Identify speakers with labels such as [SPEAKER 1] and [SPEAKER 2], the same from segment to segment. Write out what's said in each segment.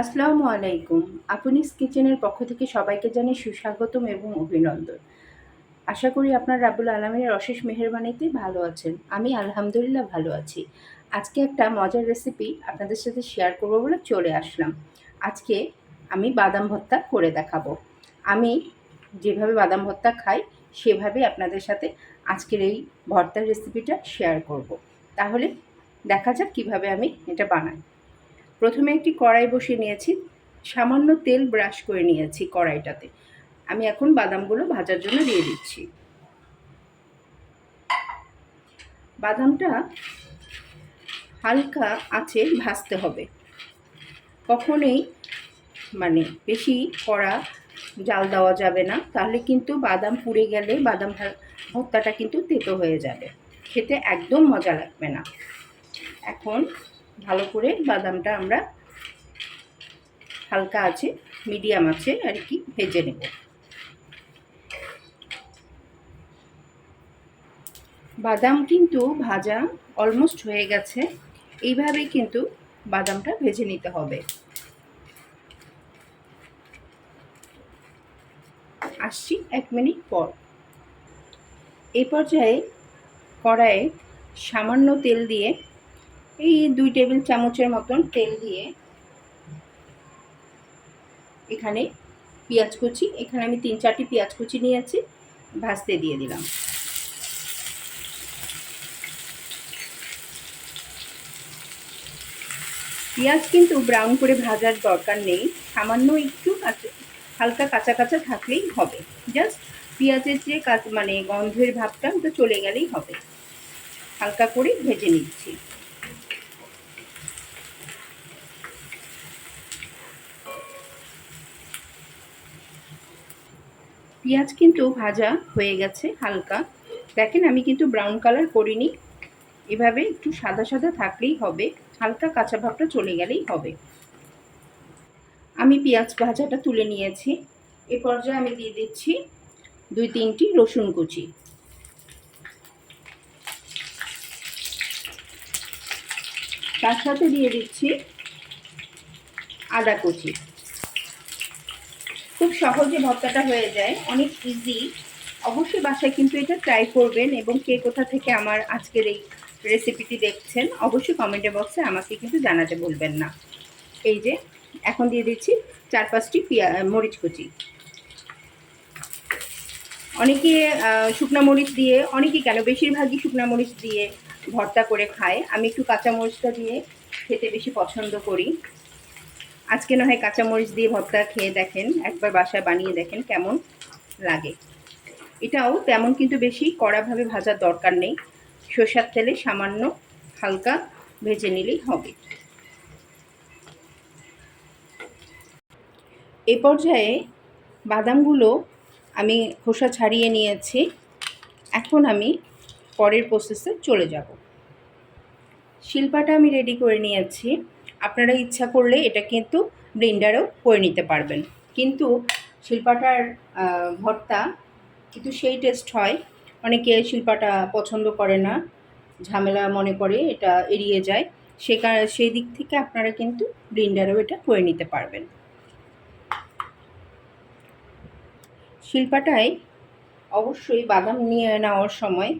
[SPEAKER 1] আসসালামু আলাইকুম। আপুনিস কিচেনের পক্ষ থেকে সবাইকে জানাই সুস্বাগতম এবং অভিনন্দন। আশা করি আপনার রাবুল আলমিনের অশেষ মেহরবানিতে ভালো আছেন। আমি আলহামদুলিল্লাহ ভালো আছি। আজকে একটা মজার রেসিপি আপনাদের সাথে শেয়ার করব বলে চলে আসলাম। আজকে আমি বাদাম ভর্তা করে দেখাবো। আমি যেভাবে বাদাম ভর্তা খাই সেভাবে আপনাদের সাথে আজকের এই ভর্তার রেসিপিটা শেয়ার করব। তাহলে দেখা যাক কীভাবে আমি এটা বানাই। প্রথমে একটি কড়াই বসিয়ে নিয়েছি, সামান্য তেল ব্রাশ করে নিয়েছি কড়াইটাতে। আমি এখন বাদামগুলো ভাজার জন্য দিয়ে দিচ্ছি। বাদামটা হালকা আছে ভাজতে হবে। কখনোই মানে বেশি কড়া জাল দেওয়া যাবে না, তাহলে কিন্তু বাদাম পুড়ে গেলে বাদাম ভর্তাটা কিন্তু তেতো হয়ে যাবে। খেতে একদম মজা লাগবে না। এখন ভালো করে বাদামটা আমরা হালকা আছে, মিডিয়াম আছে, আর কি ভেজে নেব। বাদাম কিন্তু ভাজা অলমোস্ট হয়ে গেছে এইভাবেই কিন্তু বাদামটা ভেজে নিতে হবে। আসছি এক মিনিট পর। এই পর্যায়ে কড়াইয়ে সামান্য তেল দিয়ে এই দুই টেবিল চামচের মতন তেল দিয়ে এখানে পেঁয়াজ কুচি, এখানে আমি তিন চারটি পেঁয়াজ কুচি নিয়েছি, ভাজতে দিয়ে দিলাম। পেঁয়াজ কিন্তু ব্রাউন করে ভাজার দরকার নেই, সামান্য একটু হালকা কাঁচা কাঁচা থাকলেই হবে। জাস্ট পেঁয়াজের যে মানে গন্ধের ভাবটা, ওটা চলে গেলেই হবে। হালকা করে ভেজে নিচ্ছি। পেঁয়াজ কিন্তু ভাজা হয়ে গেছে হালকা। দেখেন, আমি কিন্তু ব্রাউন কালার করিনি। এভাবে একটু সাদা সাদা থাকলেই হবে। হালকা কাঁচা ভাবটা চলে গেলেই হবে। আমি পেঁয়াজ ভাজাটা তুলে নিয়েছি। এ পর্যায়ে আমি দিয়ে দিচ্ছি দুই তিনটি রসুন কুচি। তার সাথে দিয়ে দিচ্ছি আদা কুচি। খুব সহজে ভর্তাটা হয়ে যায়। অনেক ইজি অবশ্যই বাসায় কিন্তু এটা ট্রাই করবেন এবং কে কোথা থেকে আমার আজকের এই রেসিপিটি দেখছেন, অবশ্যই কমেন্টে বক্সে আমাকে কিন্তু জানাতে বলবেন না। এই যে, এখন দিয়ে দিচ্ছি চার পাঁচটি পিয়া, মরিচ কুচি। অনেকে শুকনা মরিচ দিয়ে, অনেকেই কেন বেশিরভাগই শুকনা মরিচ দিয়ে ভর্তা করে খায়। আমি একটু কাঁচা মরিচটা দিয়ে খেতে বেশি পছন্দ করি। আজকে না হয় কাঁচামরিচ দিয়ে ভর্তা খেয়ে দেখেন, একবার বাসায় বানিয়ে দেখেন কেমন লাগে। এটাও তেমন কিন্তু বেশি কড়াভাবে ভাজার দরকার নেই, সর্ষার তেলে সামান্য হালকা ভেজে নিলেই হবে। এ পর্যায়ে বাদামগুলো আমি খোসা ছাড়িয়ে নিয়েছি, এখন আমি পরের প্রসেসে চলে যাব। শিল্পাটা আমি রেডি করে নিয়েছি। আপনারা ইচ্ছা করলে এটা কিন্তু ব্লেন্ডারেও করে নিতে পারবেন। কিন্তু শিল্পাটার ভর্তা কিন্তু সেই টেস্ট হয়। অনেকে শিল্পাটা পছন্দ করে না, ঝামেলা মনে করে এটা এড়িয়ে যায়। সে সেই দিক থেকে আপনারা কিন্তু ব্লেন্ডারেও এটা করে নিতে পারবেন। শিল্পাটায় অবশ্যই বাদাম নিয়ে নেওয়ার সময়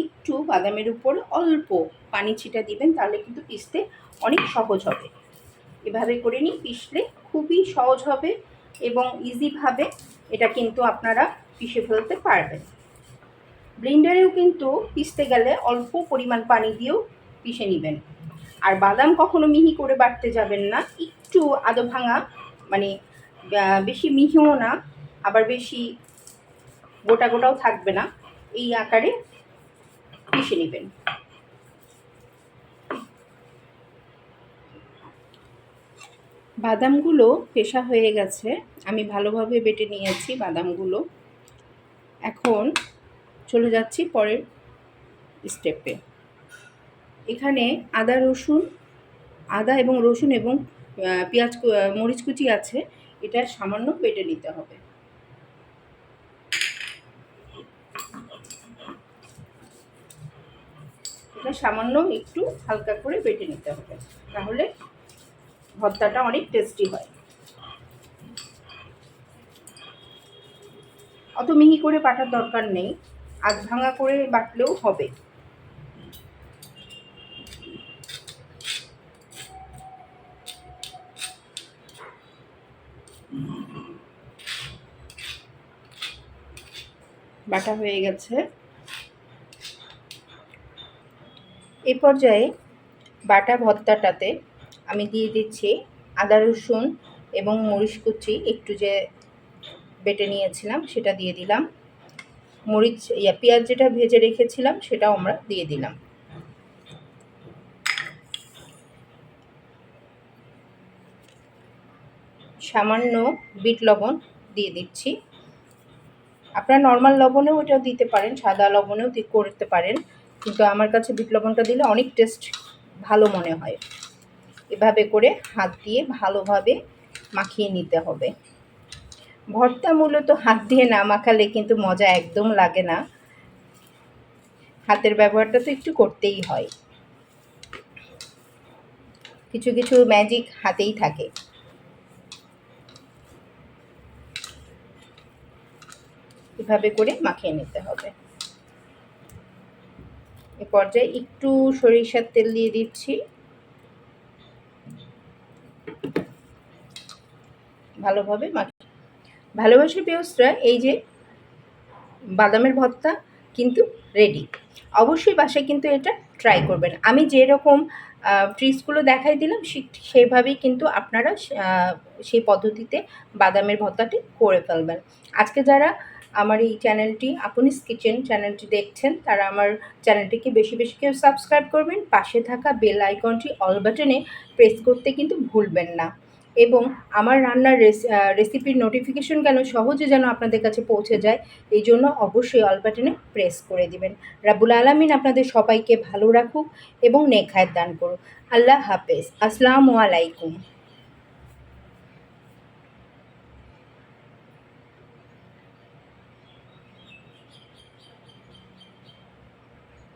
[SPEAKER 1] একটু বাদামের উপর অল্প পানি ছিটা দিবেন, তাহলে কিন্তু পিসতে অনেক সহজ হবে। এভাবে করে নিই পিসলে খুবই সহজ হবে এবং ইজিভাবে এটা কিন্তু আপনারা পিষে ফেলতে পারবেন। ব্লেন্ডারেও কিন্তু পিসতে গেলে অল্প পরিমাণ পানি দিয়েও পিষে নেবেন। আর বাদাম কখনো মিহি করে বাটতে যাবেন না, একটু আদো ভাঙা মানে বেশি মিহিও না, আবার বেশি গোটা গোটাও থাকবে না। এই আকারে পিষে নেবেন। বাদামগুলো পেশা হয়ে গেছে। আমি ভালোভাবে বেটে নিয়েছি বাদামগুলো। এখন চলে যাচ্ছি পরের স্টেপে এখানে আদা, রসুন, আদা এবং রসুন এবং পেঁয়াজ, মরিচ কুচি আছে। এটা সামান্য বেটে নিতে হবে। এটা সামান্য একটু হালকা করে বেটে নিতে হবে। তাহলে ভর্তাটা অনেক টেস্টি হয়। অত মিহি করে বাটার দরকার নেই। আধ ভাঙা করে বাটলেও হবে। বাটা হয়ে গেছে। এই পর্যায়ে বাটা ভর্তাটাতে আমি দিয়ে দিচ্ছি আদা রসুন এবং মরিচ কুচি। একটু যে বেটে নিয়েছিলাম সেটা দিয়ে দিলাম। মরিচ, ইয়া, পেঁয়াজ যেটা ভেজে রেখেছিলাম সেটাও আমরা দিয়ে দিলাম। সামান্য বিট লবণ দিয়ে দিচ্ছি। আপনারা নর্মাল লবণেও ওটাও দিতে পারেন, সাদা লবণেও করতে পারেন। কিন্তু আমার কাছে বিট লবণটা দিলে অনেক টেস্ট ভালো মনে হয়। এভাবে করে হাত দিয়ে ভালোভাবে মাখিয়ে নিতে হবে। ভর্তা মূলত হাত দিয়ে না মাখালে কিন্তু মজা একদম লাগে না। হাতের ব্যবহারটা তো একটু করতেই হয়। কিছু কিছু ম্যাজিক হাতেই থাকে। এভাবে করে মাখিয়ে নিতে হবে। এ পর্যায়ে একটু সরিষার তেল দিয়ে দিচ্ছি। ভালোভাবে মাখি ভালোবাসি পেঁয়াজটা এই যে বাদামের ভর্তা কিন্তু রেডি অবশ্যই বাসায় কিন্তু এটা ট্রাই করবেন। আমি যেরকম ট্রিক্সগুলো দেখাই দিলাম সেইভাবেই কিন্তু আপনারা সেই পদ্ধতিতে বাদামের ভর্তাটি করে ফেলবেন। আজকে যারা আমার এই চ্যানেলটি আপনিস কিচেন চ্যানেলটি দেখছেন, তারা আমার চ্যানেলটিকে বেশি বেশি কেউ সাবস্ক্রাইব করবেন। পাশে থাকা বেল আইকনটি অল বাটনে প্রেস করতে কিন্তু ভুলবেন না। এবং আমার রান্নার রেসিপির নোটিফিকেশন কেন সহজে যেন আপনাদের কাছে পৌঁছে যায়, এই জন্য অবশ্যই অল বাটনে প্রেস করে দিবেন। রাবুল আলমিন আপনাদের সবাইকে ভালো রাখুক এবং নেখায় দান করুক। আল্লাহ হাফেজ। আসসালামু আলাইকুম।